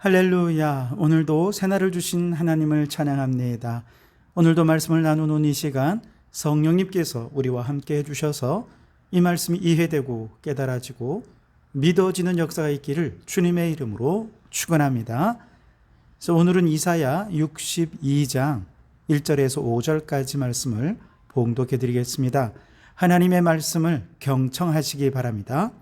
할렐루야. 오늘도 새날을 주신 하나님을 찬양합니다. 오늘도 말씀을 나누는 이 시간 성령님께서 우리와 함께 해주셔서 이 말씀이 이해되고 깨달아지고 믿어지는 역사가 있기를 주님의 이름으로 축원합니다. 그래서 오늘은 이사야 62장 1절에서 5절까지 말씀을 봉독해 드리겠습니다. 하나님의 말씀을 경청하시기 바랍니다.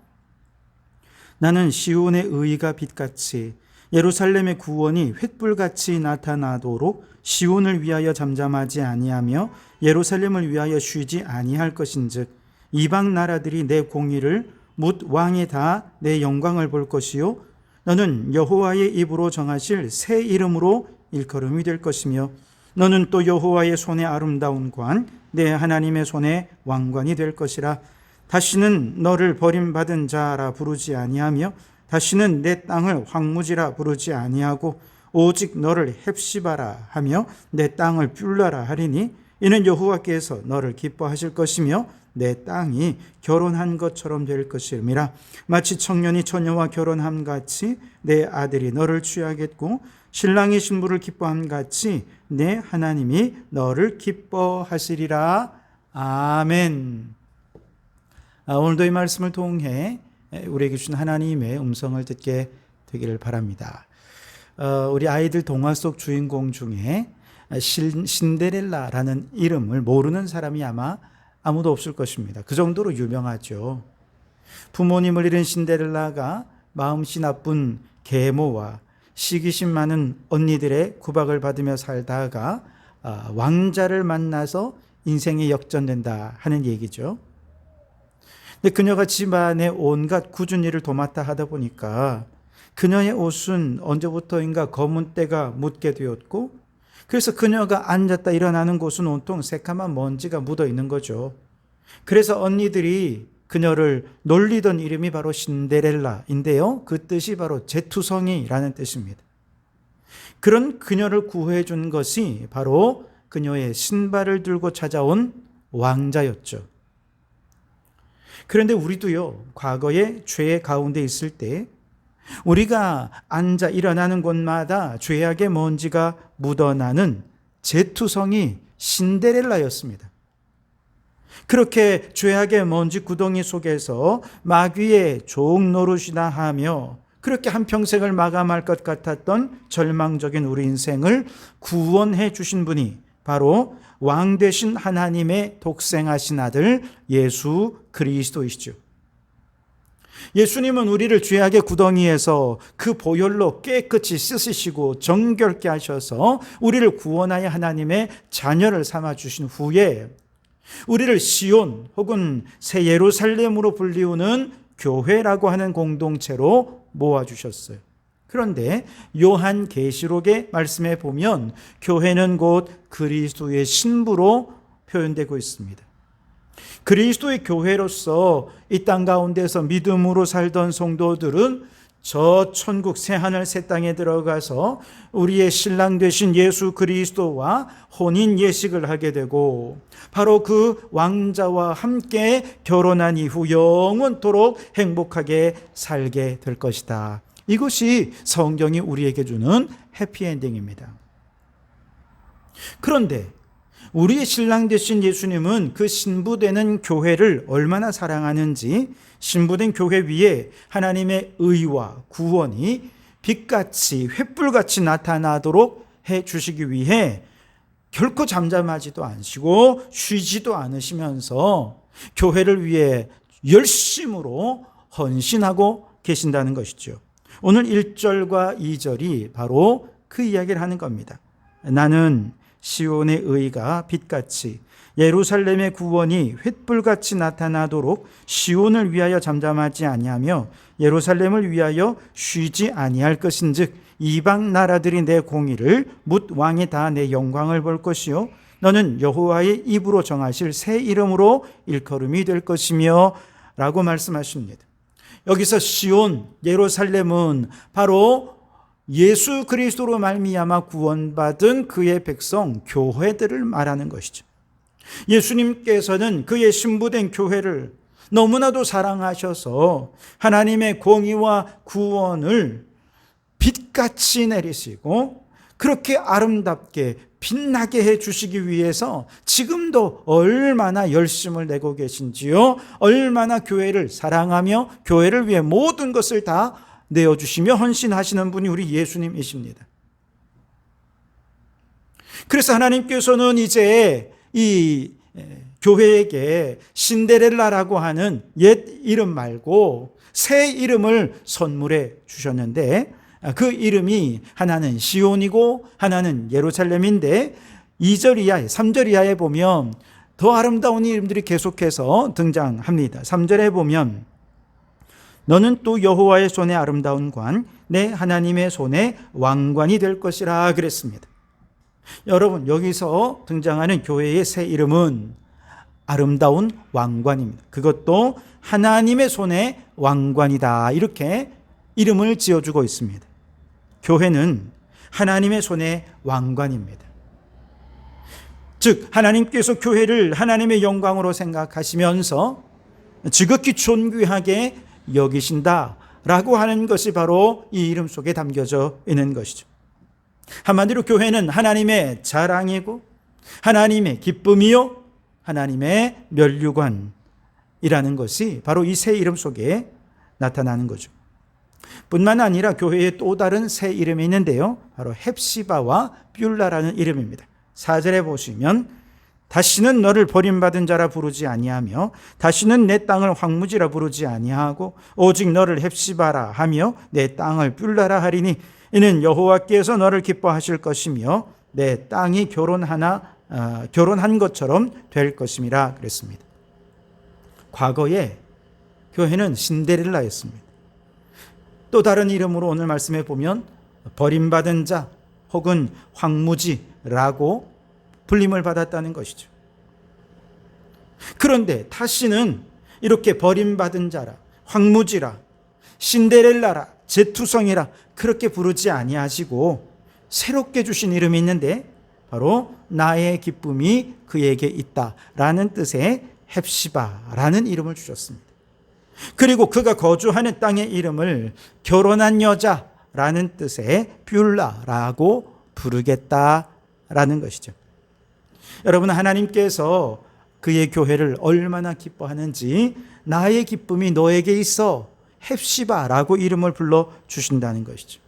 나는 시온의 의가 빛같이 예루살렘의 구원이 횃불같이 나타나도록 시온을 위하여 잠잠하지 아니하며 예루살렘을 위하여 쉬지 아니할 것인즉 이방 나라들이 내 공의를 묻 왕이 다 내 영광을 볼 것이요 너는 여호와의 입으로 정하실 새 이름으로 일컬음이 될 것이며 너는 또 여호와의 손에 아름다운 관 내 하나님의 손에 왕관이 될 것이라. 다시는 너를 버림받은 자라 부르지 아니하며 다시는 내 땅을 황무지라 부르지 아니하고 오직 너를 헵시바라 하며 내 땅을 뷸라라 하리니 이는 여호와께서 너를 기뻐하실 것이며 내 땅이 결혼한 것처럼 될 것임이라 마치 청년이 처녀와 결혼함 같이 내 아들이 너를 취하겠고 신랑이 신부를 기뻐함 같이 내 하나님이 너를 기뻐하시리라 아멘. 아, 오늘도 이 말씀을 통해 우리에게 주신 하나님의 음성을 듣게 되기를 바랍니다. 어, 우리 아이들 동화 속 주인공 중에 신, 신데렐라라는 이름을 모르는 사람이 아마 아무도 없을 것입니다. 그 정도로 유명하죠. 부모님을 잃은 신데렐라가 마음씨 나쁜 계모와 시기심 많은 언니들의 구박을 받으며 살다가 아, 왕자를 만나서 인생이 역전된다 하는 얘기죠. 근데 그녀가 집안의 온갖 일을 도맡아 하다 보니까 그녀의 옷은 언제부터인가 검은 때가 묻게 되었고 그래서 그녀가 앉았다 일어나는 곳은 온통 새카만 먼지가 묻어 있는 거죠. 그래서 언니들이 그녀를 놀리던 이름이 바로 신데렐라인데요. 그 뜻이 바로 제투성이라는 뜻입니다. 그런 그녀를 구해 준 것이 바로 그녀의 신발을 들고 찾아온 왕자였죠. 그런데 우리도요, 과거에 죄 가운데 있을 때 우리가 앉아 일어나는 곳마다 죄악의 먼지가 묻어나는 제투성이 신데렐라였습니다. 그렇게 죄악의 먼지 구덩이 속에서 마귀의 종 노릇이나 하며 그렇게 한평생을 마감할 것 같았던 절망적인 우리 인생을 구원해 주신 분이 바로 왕 되신 하나님의 독생하신 아들 예수 그리스도이시죠. 예수님은 우리를 죄악의 구덩이에서 그 보혈로 깨끗이 씻으시고 정결케 하셔서 우리를 구원하여 하나님의 자녀를 삼아 주신 후에 우리를 시온 혹은 새 예루살렘으로 불리우는 교회라고 하는 공동체로 모아 주셨어요. 그런데 요한 계시록의 말씀에 보면 교회는 곧 그리스도의 신부로 표현되고 있습니다. 그리스도의 교회로서 이 땅 가운데서 믿음으로 살던 성도들은 저 천국 새 하늘 새 땅에 들어가서 우리의 신랑 되신 예수 그리스도와 혼인 예식을 하게 되고 바로 그 왕자와 함께 결혼한 이후 영원토록 행복하게 살게 될 것이다. 이것이 성경이 우리에게 주는 해피엔딩입니다. 그런데 우리의 신랑 되신 예수님은 그 신부되는 교회를 얼마나 사랑하는지 신부된 교회 위에 하나님의 의와 구원이 빛같이 횃불같이 나타나도록 해 주시기 위해 결코 잠잠하지도 않으시고 쉬지도 않으시면서 교회를 위해 열심으로 헌신하고 계신다는 것이죠. 오늘 1절과 2절이 바로 그 이야기를 하는 겁니다. 나는 시온의 의가 빛같이 예루살렘의 구원이 횃불같이 나타나도록 시온을 위하여 잠잠하지 아니하며 예루살렘을 위하여 쉬지 아니할 것인즉 이방 나라들이 내 공의를 묻 왕이 다 내 영광을 볼 것이요 너는 여호와의 입으로 정하실 새 이름으로 일컬음이 될 것이며 라고 말씀하십니다. 여기서 시온 예루살렘은 바로 예수 그리스도로 말미암아 구원받은 그의 백성 교회들을 말하는 것이죠. 예수님께서는 그의 신부된 교회를 너무나도 사랑하셔서 하나님의 공의와 구원을 빛같이 내리시고 그렇게 아름답게 빛나게 해 주시기 위해서 지금도 얼마나 열심을 내고 계신지요. 얼마나 교회를 사랑하며 교회를 위해 모든 것을 다 내어주시며 헌신하시는 분이 우리 예수님이십니다. 그래서 하나님께서는 이제 이 교회에게 신데렐라라고 하는 옛 이름 말고 새 이름을 선물해 주셨는데 그 이름이 하나는 시온이고 하나는 예루살렘인데 2절 이하에 3절 이하에 보면 더 아름다운 이름들이 계속해서 등장합니다. 3절에 보면 너는 또 여호와의 손에 아름다운 관, 내 하나님의 손에 왕관이 될 것이라 그랬습니다. 여러분, 여기서 등장하는 교회의 새 이름은 아름다운 왕관입니다. 그것도 하나님의 손에 왕관이다. 이렇게 이름을 지어주고 있습니다. 교회는 하나님의 손에 왕관입니다. 즉, 하나님께서 교회를 하나님의 영광으로 생각하시면서 지극히 존귀하게 여기신다 라고 하는 것이 바로 이 이름 속에 담겨져 있는 것이죠. 한마디로 교회는 하나님의 자랑이고 하나님의 기쁨이요 하나님의 면류관이라는 것이 바로 이 새 이름 속에 나타나는 거죠. 뿐만 아니라 교회에 또 다른 새 이름이 있는데요. 바로 헵시바와 뷸라라는 이름입니다. 4절에 보시면 다시는 너를 버림받은 자라 부르지 아니하며 다시는 내 땅을 황무지라 부르지 아니하고 오직 너를 헵시바라 하며 내 땅을 뷸라라 하리니 이는 여호와께서 너를 기뻐하실 것이며 내 땅이 결혼하나 어, 결혼한 것처럼 될 것임이라 그랬습니다. 과거에 교회는 신데렐라였습니다. 또 다른 이름으로 오늘 말씀해 보면 버림받은 자 혹은 황무지라고 불림을 받았다는 것이죠. 그런데 다시는 이렇게 버림받은 자라, 황무지라, 신데렐라라, 제투성이라 그렇게 부르지 아니하시고 새롭게 주신 이름이 있는데 바로 나의 기쁨이 그에게 있다라는 뜻의 헵시바라는 이름을 주셨습니다. 그리고 그가 거주하는 땅의 이름을 결혼한 여자라는 뜻의 뷸라라고 부르겠다라는 것이죠. 여러분 하나님께서 그의 교회를 얼마나 기뻐하는지 나의 기쁨이 너에게 있어 헵시바라고 이름을 불러 주신다는 것이죠.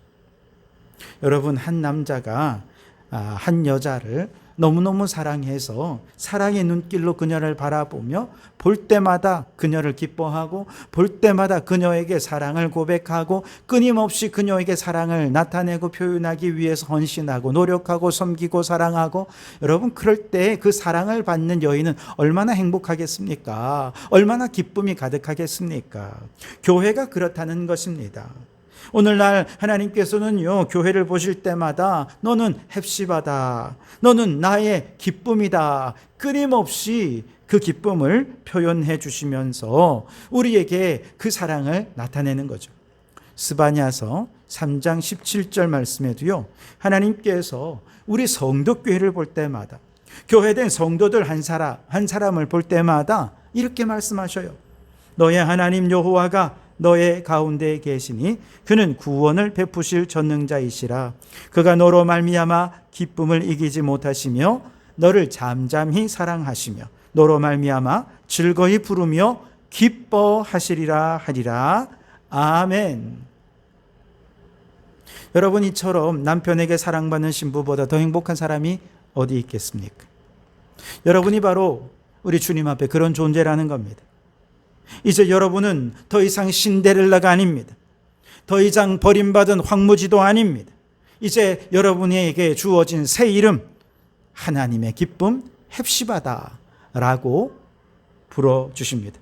여러분 한 남자가 아, 한 여자를 너무너무 사랑해서 사랑의 눈길로 그녀를 바라보며 볼 때마다 그녀를 기뻐하고 볼 때마다 그녀에게 사랑을 고백하고 끊임없이 그녀에게 사랑을 나타내고 표현하기 위해서 헌신하고 노력하고 섬기고 사랑하고 여러분 그럴 때 그 사랑을 받는 여인은 얼마나 행복하겠습니까? 얼마나 기쁨이 가득하겠습니까? 교회가 그렇다는 것입니다. 오늘날 하나님께서는요, 교회를 보실 때마다 너는 헵시바다. 너는 나의 기쁨이다. 끊임없이 그 기쁨을 표현해 주시면서 우리에게 그 사랑을 나타내는 거죠. 스바냐서 3장 17절 말씀에도요, 하나님께서 우리 성도교회를 볼 때마다 교회된 성도들 한 사람, 한 사람을 볼 때마다 이렇게 말씀하셔요. 너의 하나님 여호와가 너의 가운데 계시니 그는 구원을 베푸실 전능자이시라 그가 너로 말미암아 기쁨을 이기지 못하시며 너를 잠잠히 사랑하시며 너로 말미암아 즐거이 부르며 기뻐하시리라 하리라 아멘. 여러분 이처럼 남편에게 사랑받는 신부보다 더 행복한 사람이 어디 있겠습니까? 여러분이 바로 우리 주님 앞에 그런 존재라는 겁니다. 이제 여러분은 더 이상 신데렐라가 아닙니다. 더 이상 버림받은 황무지도 아닙니다. 이제 여러분에게 주어진 새 이름 하나님의 기쁨 헵시바다라고 불어 주십니다.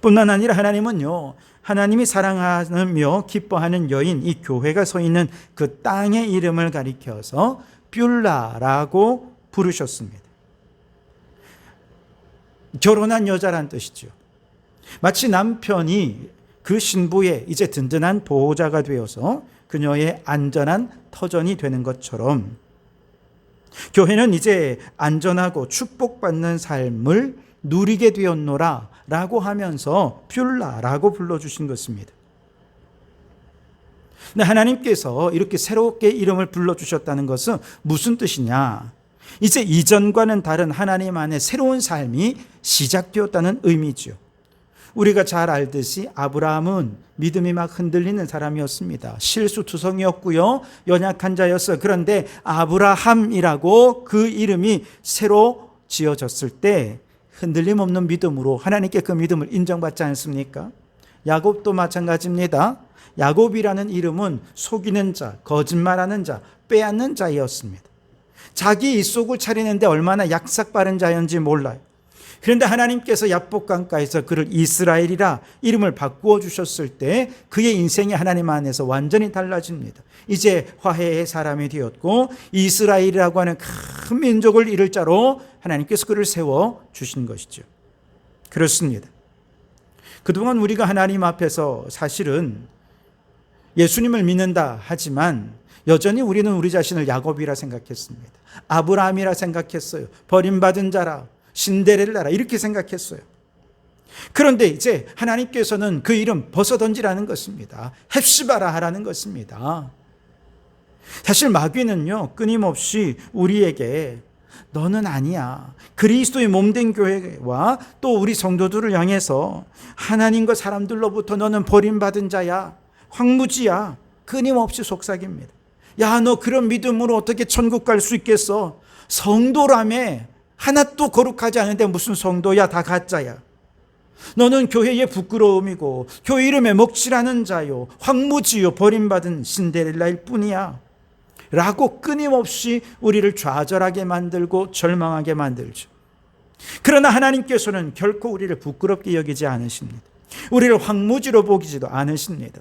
뿐만 아니라 하나님은요. 하나님이 사랑하며 기뻐하는 여인 이 교회가 서 있는 그 땅의 이름을 가리켜서 뷸라라고 부르셨습니다. 결혼한 여자란 뜻이죠. 마치 남편이 그 신부의 이제 든든한 보호자가 되어서 그녀의 안전한 터전이 되는 것처럼 교회는 이제 안전하고 축복받는 삶을 누리게 되었노라 라고 하면서 뷸라라고 불러주신 것입니다. 하나님께서 이렇게 새롭게 이름을 불러주셨다는 것은 무슨 뜻이냐? 이제 이전과는 다른 하나님 안에 새로운 삶이 시작되었다는 의미죠. 우리가 잘 알듯이 아브라함은 믿음이 막 흔들리는 사람이었습니다. 실수투성이었고요. 연약한 자였어요. 그런데 아브라함이라고 그 이름이 새로 지어졌을 때 흔들림 없는 믿음으로 하나님께 그 믿음을 인정받지 않습니까? 야곱도 마찬가지입니다. 야곱이라는 이름은 속이는 자, 거짓말하는 자, 빼앗는 자였습니다. 자기 입속을 차리는데 얼마나 약삭 빠른 자였는지 몰라요. 그런데 하나님께서 야복강가에서 그를 이스라엘이라 이름을 바꾸어 주셨을 때 그의 인생이 하나님 안에서 완전히 달라집니다. 이제 화해의 사람이 되었고 이스라엘이라고 하는 큰 민족을 이룰 자로 하나님께서 그를 세워 주신 것이죠. 그렇습니다. 그동안 우리가 하나님 앞에서 사실은 예수님을 믿는다 하지만 여전히 우리는 우리 자신을 야곱이라 생각했습니다. 아브라함이라 생각했어요. 버림받은 자라, 신데렐라라 이렇게 생각했어요. 그런데 이제 하나님께서는 그 이름 벗어던지라는 것입니다. 헵시바라 하라는 것입니다. 사실 마귀는요, 끊임없이 우리에게 너는 아니야. 그리스도의 몸된 교회와 또 우리 성도들을 향해서 하나님과 사람들로부터 너는 버림받은 자야. 황무지야. 끊임없이 속삭입니다. 야, 너 그런 믿음으로 어떻게 천국 갈 수 있겠어? 성도라며 하나도 거룩하지 않은데 무슨 성도야? 다 가짜야. 너는 교회의 부끄러움이고 교회 이름에 먹칠하는 자요. 황무지요. 버림받은 신데렐라일 뿐이야. 라고 끊임없이 우리를 좌절하게 만들고 절망하게 만들죠. 그러나 하나님께서는 결코 우리를 부끄럽게 여기지 않으십니다. 우리를 황무지로 보기지도 않으십니다.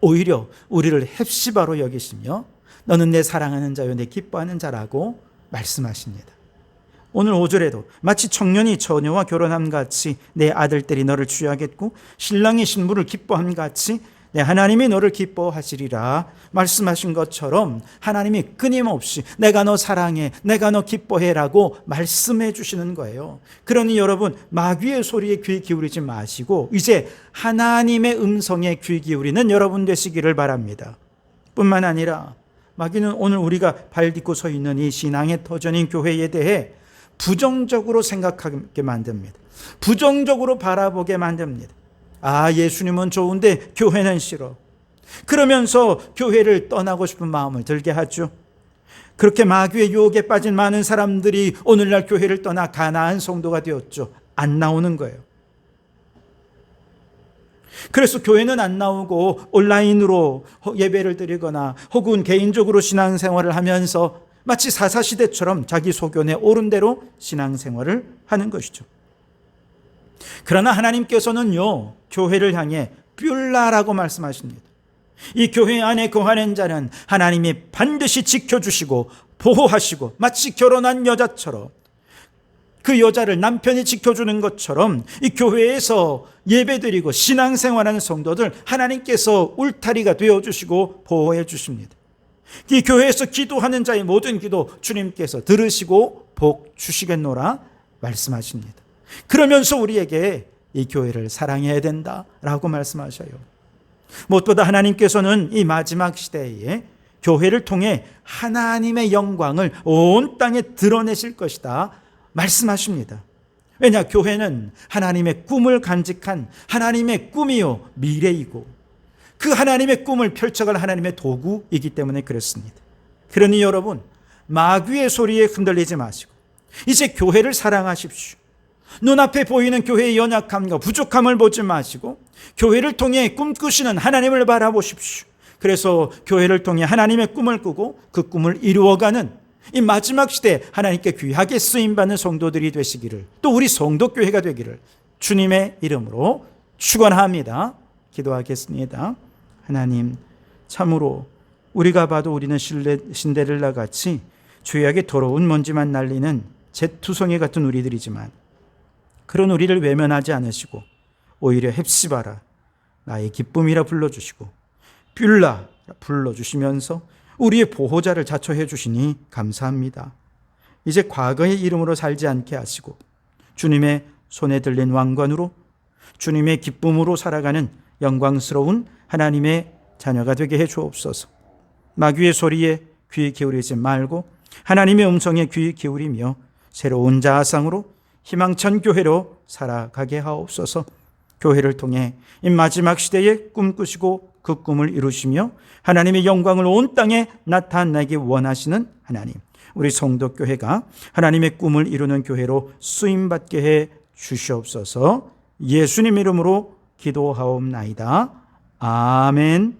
오히려 우리를 헵시바로 여기시며 너는 내 사랑하는 자요 내 기뻐하는 자라고 말씀하십니다. 오늘 5절에도 마치 청년이 처녀와 결혼함 같이 내 아들들이 너를 취하겠고 신랑이 신부를 기뻐함 같이 내 하나님이 너를 기뻐하시리라 말씀하신 것처럼 하나님이 끊임없이 내가 너 사랑해 내가 너 기뻐해라고 말씀해 주시는 거예요. 그러니 여러분 마귀의 소리에 귀 기울이지 마시고 이제 하나님의 음성에 귀 기울이는 여러분 되시기를 바랍니다. 뿐만 아니라 마귀는 오늘 우리가 발 딛고 서 있는 이 신앙의 터전인 교회에 대해 부정적으로 생각하게 만듭니다. 부정적으로 바라보게 만듭니다. 아, 예수님은 좋은데 교회는 싫어. 그러면서 교회를 떠나고 싶은 마음을 들게 하죠. 그렇게 마귀의 유혹에 빠진 많은 사람들이 오늘날 교회를 떠나 가나안 성도가 되었죠. 안 나오는 거예요. 그래서 교회는 안 나오고 온라인으로 예배를 드리거나 혹은 개인적으로 신앙생활을 하면서 마치 사사시대처럼 자기 소견에 옳은 대로 신앙생활을 하는 것이죠. 그러나 하나님께서는요, 교회를 향해 뷸라라고 말씀하십니다. 이 교회 안에 거하는 자는 하나님이 반드시 지켜주시고 보호하시고 마치 결혼한 여자처럼 그 여자를 남편이 지켜주는 것처럼 이 교회에서 예배드리고 신앙생활하는 성도들 하나님께서 울타리가 되어주시고 보호해 주십니다. 이 교회에서 기도하는 자의 모든 기도 주님께서 들으시고 복 주시겠노라 말씀하십니다. 그러면서 우리에게 이 교회를 사랑해야 된다라고 말씀하셔요. 무엇보다 하나님께서는 이 마지막 시대에 교회를 통해 하나님의 영광을 온 땅에 드러내실 것이다 말씀하십니다. 왜냐 교회는 하나님의 꿈을 간직한 하나님의 꿈이요 미래이고 그 하나님의 꿈을 펼쳐갈 하나님의 도구이기 때문에 그렇습니다. 그러니 여러분 마귀의 소리에 흔들리지 마시고 이제 교회를 사랑하십시오. 눈앞에 보이는 교회의 연약함과 부족함을 보지 마시고 교회를 통해 꿈꾸시는 하나님을 바라보십시오. 그래서 교회를 통해 하나님의 꿈을 꾸고 그 꿈을 이루어가는 이 마지막 시대 하나님께 귀하게 쓰임받는 성도들이 되시기를 또 우리 성도교회가 되기를 주님의 이름으로 축원합니다. 기도하겠습니다. 하나님 참으로 우리가 봐도 우리는 신데렐라 같이 죄악의 더러운 먼지만 날리는 제투성이 같은 우리들이지만 그런 우리를 외면하지 않으시고 오히려 헵시바라 나의 기쁨이라 불러주시고 뷸라 불러주시면서 우리의 보호자를 자처해 주시니 감사합니다. 이제 과거의 이름으로 살지 않게 하시고 주님의 손에 들린 왕관으로 주님의 기쁨으로 살아가는 영광스러운 하나님의 자녀가 되게 해 주옵소서. 마귀의 소리에 귀 기울이지 말고 하나님의 음성에 귀 기울이며 새로운 자아상으로 희망찬 교회로 살아가게 하옵소서. 교회를 통해 이 마지막 시대에 꿈꾸시고 그 꿈을 이루시며 하나님의 영광을 온 땅에 나타내기 원하시는 하나님. 우리 성도 교회가 하나님의 꿈을 이루는 교회로 쓰임 받게 해 주시옵소서. 예수님 이름으로 기도하옵나이다. 아멘.